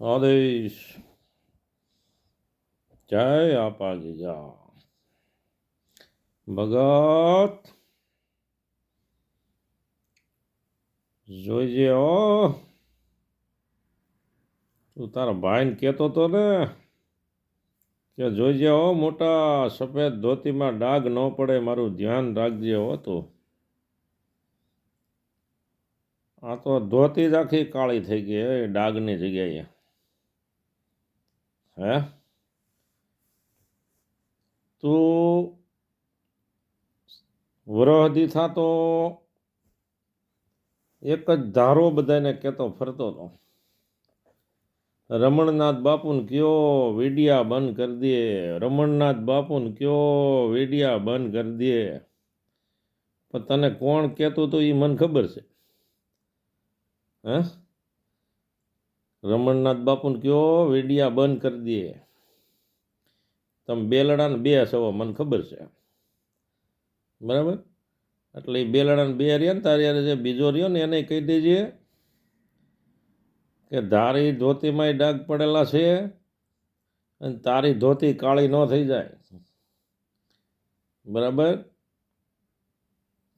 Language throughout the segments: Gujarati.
આદેશ જય આપા ગીજા ભગત. જોઈજે હો. તું તારા ભાઈને કહેતો તો ને, કે જોઈજે હો મોટા સફેદ ધોતીમાં ડાઘ ન પડે, મારું ધ્યાન રાખજે હો તું. આ તો ધોતી જ આખી કાળી થઈ ગઈ ડાઘની જગ્યાએ. હે? તું વરહદી થાતો એક જ ધારો બધાને કહેતો ફરતો હતો રમણનાથ બાપુને કયો વેડિયા બંધ કરી દે. રમણનાથ બાપુને કયો વીડિયા બંધ કરી દે. પણ તને કોણ કહેતું હતું એ મને ખબર છે. હે? રમણનાથ બાપુને કયો વેડિયા બંધ કરી દે. તમે બેલડાને બે છો મને ખબર છે. બરાબર? એટલે એ બેલડાને બે રહ્યા ને, તારે યારે જે બીજો રહ્યો ને, એને કહી દેજે કે ધારી ધોતીમાંય ડાઘ પડેલા છે અને તારી ધોતી કાળી ન થઈ જાય. બરાબર?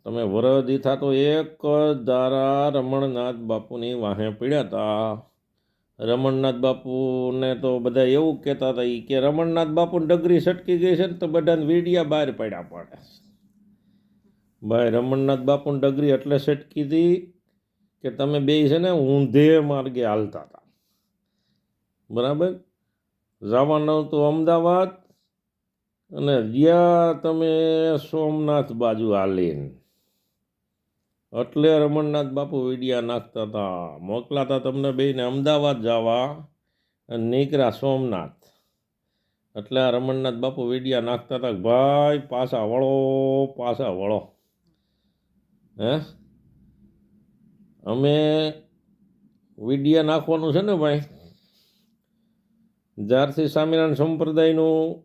તમે વરદી થા તો એક ધારા રમણનાથ બાપુની વાહે પીડ્યા હતા રમણનાથ બાપુને તો બધા એવું કહેતા હતા કે રમણનાથ બાપુને ડગરી સટકી ગઈ છે ને તો બધાને વીડિયા બહાર પડ્યા પડે ભાઈ, રમણનાથ બાપુને ડગરી એટલે સટકી હતી કે તમે બે છે ને ઊંધે માર્ગે હાલતા હતા. બરાબર? જવાનું તો અમદાવાદ અને જ્યાં તમે સોમનાથ બાજુ હાલીને એટલે રમણનાથ બાપુ વિડિયા નાખતા હતા મોકલાતા તમને બેને અમદાવાદ જવા નીકળ્યા સોમનાથ. એટલે આ રમણનાથ બાપુ વિડિયા નાખતા હતા ભાઈ પાછા વળો પાછા વળો. હે? અમે વિડિયા નાખવાનું છે ને ભાઈ? જ્યારથી સ્વામિનારાયણ સંપ્રદાયનું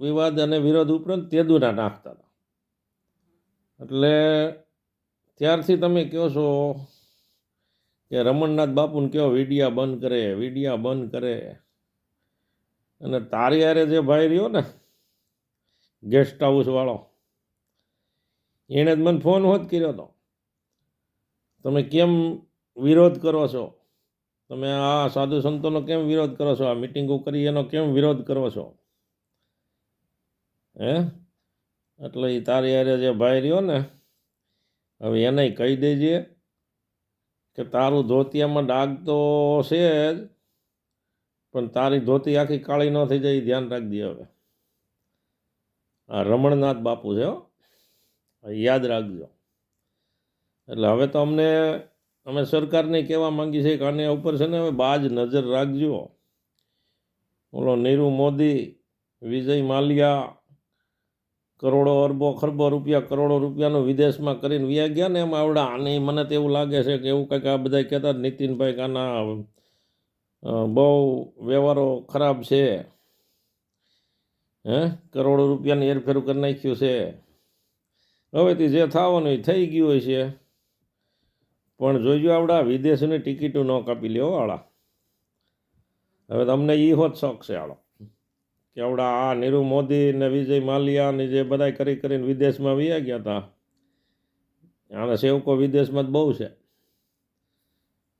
વિવાદ અને વિરોધ ઉપરાંત તેદુના નાખતા હતા એટલે ત્યારથી તમે કહો છો કે રમણનાથ બાપુને કહો, વિડિયા બંધ કરે, વિડિયા બંધ કરે. અને તારી જે ભાઈ રહ્યો ને ગેસ્ટ હાઉસવાળો એણે જ મને ફોન હોત કર્યો હતો તમે કેમ વિરોધ કરો છો? તમે આ સાધુ સંતોનો કેમ વિરોધ કરો છો? આ મિટિંગો કરી એનો કેમ વિરોધ કરો છો? હે? એટલે એ તારી હારે જે ભાઈ રહ્યો ને હવે એને કહી દેજે કે તારું ધોતિયામાં ડાઘ તો છે જ, પણ તારી ધોતી આખી કાળી ન થઈ જાય ધ્યાન રાખજે હવે. આ રમણનાથ બાપુ છે યાદ રાખજો. એટલે હવે તો અમને, અમે સરકારને કહેવા માંગી છે કે આને ઉપર છે ને હવે બાજ નજર રાખજો. ઓલો નીરુ મોદી, વિજય માલ્યા કરોડો અરબો ખરબો રૂપિયા, કરોડો રૂપિયાનો વિદેશમાં કરીને વ્યા ગયા ને એમાં આવડા. આને મને તો એવું લાગે છે કે એવું કંઈક આ બધા કહેતા હતા નીતિનભાઈ કાના બહુ વ્યવહારો ખરાબ છે. હે? કરોડો રૂપિયાની હેરફેર કરી નાખ્યું છે. હવેથી જે થવાનું એ થઈ ગયું હોય છે. પણ જોઈજો આવડા, વિદેશની ટિકિટો ન કાપી લ્યો વાળા હવે તમને એ હોત શોખ છે આળો કે આવડા આ નીરુ મોદી ને વિજય માલિયા ને જે બધા કરી કરીને વિદેશમાં વયા ગયા હતા આના સેવકો વિદેશમાં જ બહુ છે.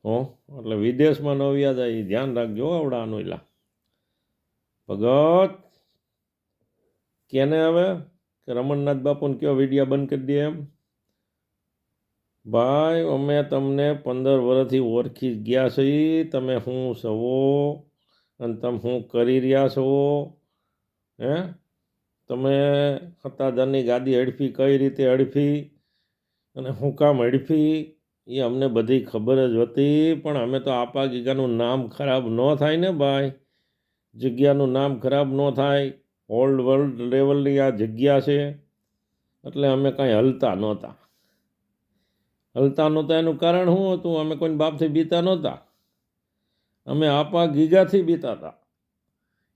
હો, એટલે વિદેશમાં ન વ્યા જાય એ ધ્યાન રાખજો આવડા અનુલા ભગત, કેને હવે? કે રમણનાથ બાપુને કયો વિડીયા બંધ કરી દે એમ? ભાઈ, અમે તમને પંદર વર્ષથી ઓળખી ગયા છીએ. તમે હું સવો અને તમે હું કરી રહ્યા છો? હે? તમે સત્તાધારની ગાદી હડફી કઈ રીતે હડફી અને હું કામ હડફી એ અમને બધી ખબર જ હતી, પણ અમે તો આપા ગીગાનું નામ ખરાબ ન થાય ને ભાઈ. જગ્યાનું નામ ખરાબ ન થાય. ઓલ્ડ વર્લ્ડ લેવલની આ જગ્યા છે. એટલે અમે કાંઈ હલતા નહોતા. હલતા નહોતા એનું કારણ શું હતું? અમે કોઈ બાપથી બીતા નહોતા. અમે આપા ગીગાથી બીતા હતા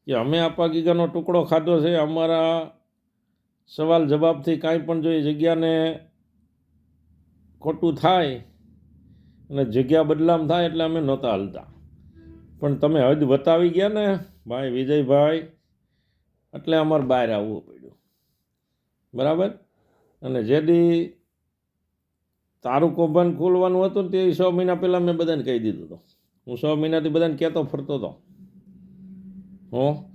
કે અમે આપાકીકાનો ટુકડો ખાધો છે, અમારા સવાલ જવાબથી કાંઈ પણ જો એ જગ્યાને ખોટું થાય અને જગ્યા બદલામ થાય એટલે અમે નહોતા હલતા. પણ તમે હદ બતાવી ગયા ને, ભાઈ વિજયભાઈ, એટલે અમારે બહાર આવવું પડ્યું. બરાબર? અને જેથી તારું કૌભાંડ ખોલવાનું હતું ને તે છ મહિના પહેલાં મેં બધાને કહી દીધું હતું. હું છ મહિનાથી બધાને કહેતો ફરતો હતો. હો?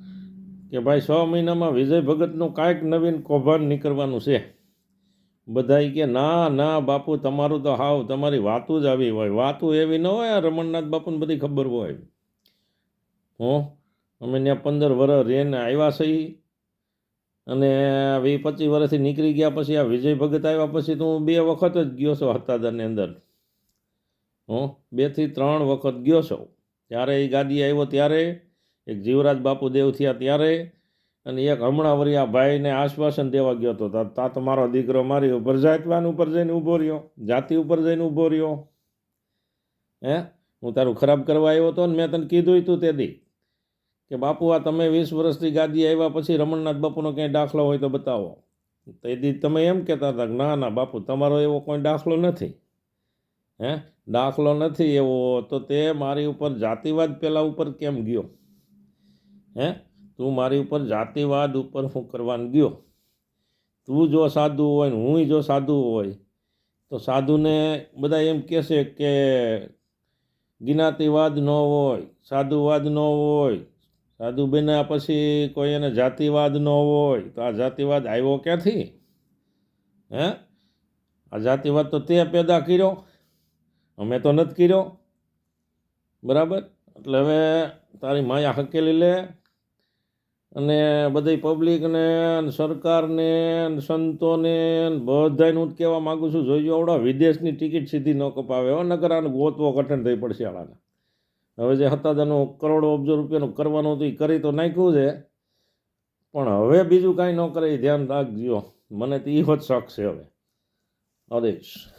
કે ભાઈ છ મહિનામાં વિજય ભગતનું કાંઈક નવીન કૌભાંડ નીકળવાનું છે. બધાય કે ના ના, બાપુ, તમારું તો હાવ, તમારી વાતું જ આવી હોય. વાતું એવી ન હોય રમણનાથ બાપુને બધી ખબર હોય. હો? અમે ત્યાં પંદર વર્ષ રહીને આવ્યા છીએ અને વીસ પચીસ વર્ષથી નીકળી ગયા પછી આ વિજય ભગત આવ્યા પછી તો હું બે વખત જ ગયો છો હતાદારની અંદર. હું? બેથી ત્રણ વખત ગયો છો. ત્યારે એ ગાદી આવ્યો ત્યારે એક જીવરાજ બાપુ દેવ થયા ત્યારે અને એક હમણાં વળી આ ભાઈને આશ્વાસન દેવા ગયો હતો તા તા મારો દીકરો મારી ઉપર જાતવાન ઉપર જઈને ઊભો રહ્યો, જાતિ ઉપર જઈને ઊભો રહ્યો. હે? હું તારું ખરાબ કરવા આવ્યો હતો ને મેં તને કીધું હતું તે દી. કે બાપુ, આ તમે વીસ વર્ષથી ગાદી આવ્યા પછી રમણનાથ બાપુનો ક્યાંય દાખલો હોય તો બતાવો. તે દી તમે એમ કહેતા હતા કે ના ના બાપુ, તમારો એવો કોઈ દાખલો નથી. હે? દાખલો નથી એવો તો તે મારી ઉપર જાતિવાદ પહેલાં ઉપર કેમ ગયો? હે? તું મારી ઉપર જાતિવાદ ઉપર હું કરવાનું ગયો. તું જો સાધુ હોય ને હું જો સાધુ હોય, તો સાધુને બધા એમ કહેશે કે જ્ઞાતિવાદ ન હોય, સાધુવાદ ન હોય, સાધુ બન્યા પછી કોઈ એને જાતિવાદ ન હોય, તો આ જાતિવાદ આવ્યો ક્યાંથી? હે? આ જાતિવાદ તો તે પેદા કર્યો, અમે તો નથી કર્યો. બરાબર? એટલે હવે તારી માયા હકેલી લે અને બધી પબ્લિકને સરકારને સંતોને બધાને હું કહેવા માગું છું જોઈજો આવડો, વિદેશની ટિકિટ સીધી ન કપાવે હો નગર આને ગોતવો કઠણ થઈ પડશે આળાને હવે જે હતા તેનું કરોડો અબજો રૂપિયાનું કરવાનું હતું, એ કરી તો નાખ્યું છે. પણ હવે બીજું કાંઈ ન કરે, એ ધ્યાન રાખજો. મને તો એ જ શોખ છે હવે. આદેશ.